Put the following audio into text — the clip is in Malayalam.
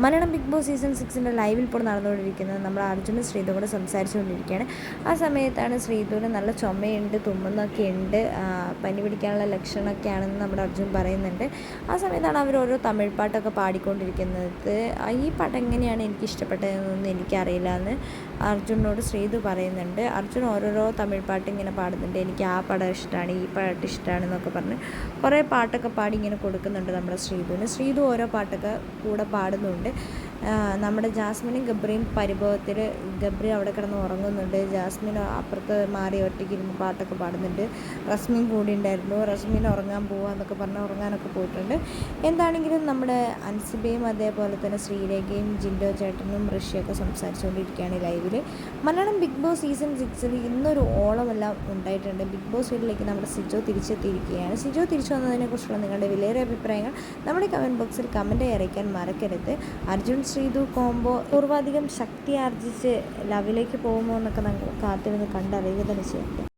മലയാളം ബിഗ് ബോസ് സീസൺ സിക്സിന്റെ ലൈവിൽ ഇപ്പോൾ നടന്നുകൊണ്ടിരിക്കുന്നത് നമ്മൾ അർജുനും ശ്രീധു കൂടെ സംസാരിച്ചുകൊണ്ടിരിക്കുകയാണ്. ആ സമയത്താണ് ശ്രീധുവിന് നല്ല ചുമയുണ്ട് തുമ്മുന്നൊക്കെ ഉണ്ട് പനി പിടിക്കാനുള്ള ലക്ഷണമൊക്കെ ആണെന്ന് നമ്മുടെ അർജുൻ പറയുന്നുണ്ട്. ആ സമയത്താണ് അവർ ഓരോ തമിഴ് പാട്ടൊക്കെ പാടിക്കൊണ്ടിരിക്കുന്നത്. ഈ പാട്ട് എങ്ങനെയാണ് എനിക്ക് ഇഷ്ടപ്പെട്ടതെന്നൊന്നും എനിക്കറിയില്ല എന്ന് അർജുനോട് ശ്രീധു പറയുന്നുണ്ട്. അർജുൻ ഓരോരോ തമിഴ് പാട്ട് ഇങ്ങനെ പാടുന്നുണ്ട്. എനിക്ക് ആ പടം ഇഷ്ടമാണ് ഈ പാട്ട് ഇഷ്ടമാണ് എന്നൊക്കെ പറഞ്ഞ് കുറേ പാട്ടൊക്കെ പാടി ഇങ്ങനെ കൊടുക്കുന്നുണ്ട് നമ്മുടെ ശ്രീധുവിന്. ശ്രീധു ഓരോ പാട്ടൊക്കെ കൂടെ പാടുന്നുണ്ട്. ആ, നമ്മുടെ ജാസ്മിനും ഗബ്രിയും പരിഭവത്തിൽ ഗബ്രി അവിടെ കിടന്ന് ഉറങ്ങുന്നുണ്ട്. ജാസ്മിൻ അപ്പുറത്ത് മാറി ഒറ്റയ്ക്ക് ഇരുന്ന് പാട്ടൊക്കെ പാടുന്നുണ്ട്. റസ്മിൻ കൂടി ഉണ്ടായിരുന്നു. റസ്മിൻ ഉറങ്ങാൻ പോവാന്നൊക്കെ പറഞ്ഞ് ഉറങ്ങാനൊക്കെ പോയിട്ടുണ്ട്. എന്താണെങ്കിലും നമ്മുടെ അൻസിബയും അതേപോലെ തന്നെ ശ്രീരേഖയും ജിൻഡോ ചേട്ടനും ഋഷിയൊക്കെ സംസാരിച്ചുകൊണ്ടിരിക്കുകയാണ് ലൈവിൽ മലയാളം ബിഗ് ബോസ് സീസൺ സിക്സിൽ ഇന്നൊരു ഓളമെല്ലാം ഉണ്ടായിട്ടുണ്ട്. ബിഗ് ബോസ് വീട്ടിലേക്ക് നമ്മുടെ സിജോ തിരിച്ചെത്തിയിരിക്കുകയാണ്. സിജോ തിരിച്ചു വന്നതിനെക്കുറിച്ചുള്ള നിങ്ങളുടെ വിലയേറെ അഭിപ്രായങ്ങൾ നമ്മുടെ കമന്റ് ബോക്സിൽ കമന്റായി അറിയിക്കാൻ മറക്കരുത്. അർജുൻ ശ്രീതു കോംബോ പൂർവാധികം ശക്തി ആർജിച്ച് ലവിലേക്ക് പോകുമോ എന്നൊക്കെ നമുക്ക് കാത്തിരുന്ന് കണ്ടറിയുക തന്നെ ചെയ്യട്ടെ.